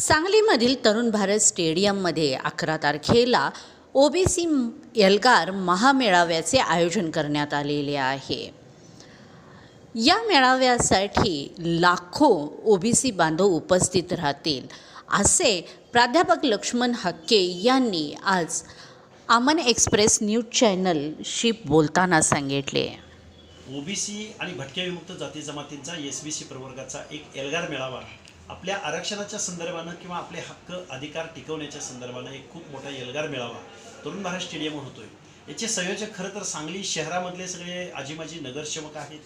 सांगलीमधील तरुण भारत स्टेडियममध्ये अकरा तारखेला ओबीसी एल्गार महामेळाव्याचे आयोजन करण्यात आलेले आहे. या मेळाव्यासाठी लाखो ओबीसी बांधव उपस्थित राहतील असे प्राध्यापक लक्ष्मण हक्के यांनी आज अमन एक्सप्रेस न्यूज चॅनलशी बोलताना सांगितले. ओबीसी आणि भटक्या विमुक्त जाती जमातींचा एस बी सी प्रवर्गाचा एक एल्गार मेळावा आपल्या आरक्षणाच्या संदर्भानं किंवा आपले हक्क अधिकार टिकवण्याच्या संदर्भानं एक खूप मोठा एल्गार मिळावा तरुण भारत स्टेडियमवर होतोय. याचे संयोजक खरं तर सांगली शहरामधले सगळे आजीमाजी नगरसेवक आहेत.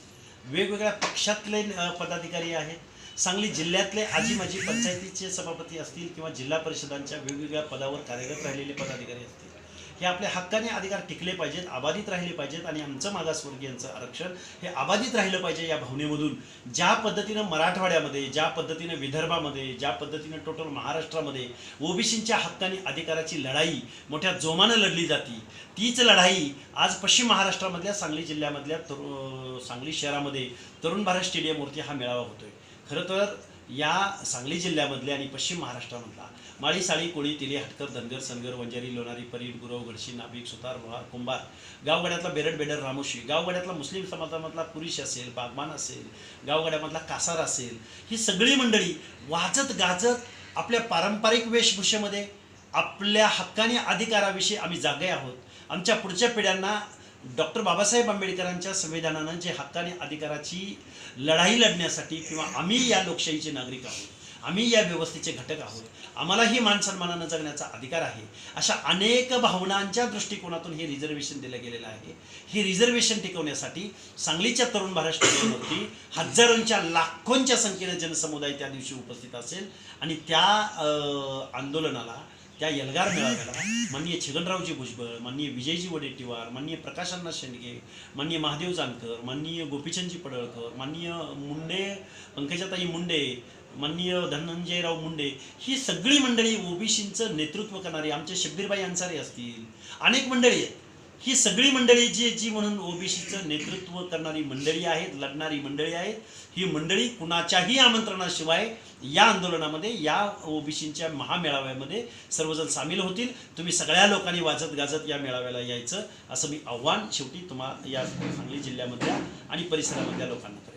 वेगवेगळ्या पक्षातले पदाधिकारी आहेत. सांगली जिल्ह्यातले आजीमाजी पंचायतीचे सभापती असतील किंवा जिल्हा परिषदांच्या वेगवेगळ्या पदावर कार्यरत राहिलेले पदाधिकारी असतील. हे आपल्या हक्काने अधिकार टिकले पाहिजेत अबाधित राहिले पाहिजेत आणि आमचं मागासवर्गीयांचं आरक्षण हे अबाधित राहिलं पाहिजे या भावनेमधून. ज्या पद्धतीनं मराठवाड्यामध्ये ज्या पद्धतीनं विदर्भामध्ये ज्या पद्धतीनं टोटल महाराष्ट्रामध्ये ओबीसींच्या हक्काने अधिकाराची लढाई मोठ्या जोमानं लढली जाती तीच लढाई आज पश्चिम महाराष्ट्रामधल्या सांगली जिल्ह्यामधल्या तरु सांगली शहरामध्ये तरुण भारत स्टेडियमवरती हा मेळावा होतोय. खरं तर या सांगली जिल्ह्यामधले आणि पश्चिम महाराष्ट्रामधला माळी साळी कोळी तिले हटकर धनगर सनगर वंजारी लोणारी परीड गुरव गडशी नाभिक सुतार लोहार कुंभार गावगड्यातला बेरड बेडर रामोशी गावगड्यातला मुस्लिम समाजामधला पुरुष असेल बागमान असेल गावगड्यामधला कासार असेल ही सगळी मंडळी वाजत गाजत आपल्या पारंपरिक वेशभूषेमध्ये आपल्या हक्काने अधिकाराविषयी आम्ही जागे आहोत. आमच्या पुढच्या पिढ्यांना डॉक्टर बाबासाहेब आंबेडकरांच्या संविधानानं जे हक्काने अधिकाराची लढाई लढण्यासाठी किंवा आम्ही या लोकशाहीचे नागरिक आहोत आम्ही या व्यवस्थेचे घटक आहोत आम्हालाही मानसन्मानानं जगण्याचा अधिकार आहे अशा अनेक भावनांच्या दृष्टिकोनातून हे रिझर्वेशन दिलं गेलेलं आहे. हे रिझर्वेशन टिकवण्यासाठी सांगलीच्या तरुण महाराष्ट्रावरती हजारोंच्या लाखोंच्या संख्येनं जनसमुदाय त्या दिवशी उपस्थित असेल आणि त्या आंदोलनाला त्या एल्गार मेळाव्याला माननीय छगनरावजी भुजबळ माननीय विजयजी वडेट्टीवार माननीय प्रकाशांना शेंडगे माननीय महादेव जानकर माननीय गोपीचंदजी पडळकर माननीय मुंडे पंकजाताई मुंडे माननीय धनंजयराव मुंडे ही सगळी मंडळी ओबीसींचं नेतृत्व करणारी आमचे शब्बीरबाई अन्सारी असतील अनेक मंडळी आहेत. ही सगळी मंडळी जी जी म्हणून ओबीसीचं नेतृत्व करणारी मंडळी आहेत लढणारी मंडळी आहेत ही मंडळी कुणाच्याही आमंत्रणाशिवाय या आंदोलनामध्ये या ओबीसींच्या महामेळाव्यामध्ये सर्वजण सामील होतील. तुम्ही सगळ्या लोकांनी वाजत गाजत या मेळाव्याला यायचं असं मी आव्हान शेवटी तुम्हा या सांगली जिल्ह्यामधल्या आणि परिसरामधल्या लोकांना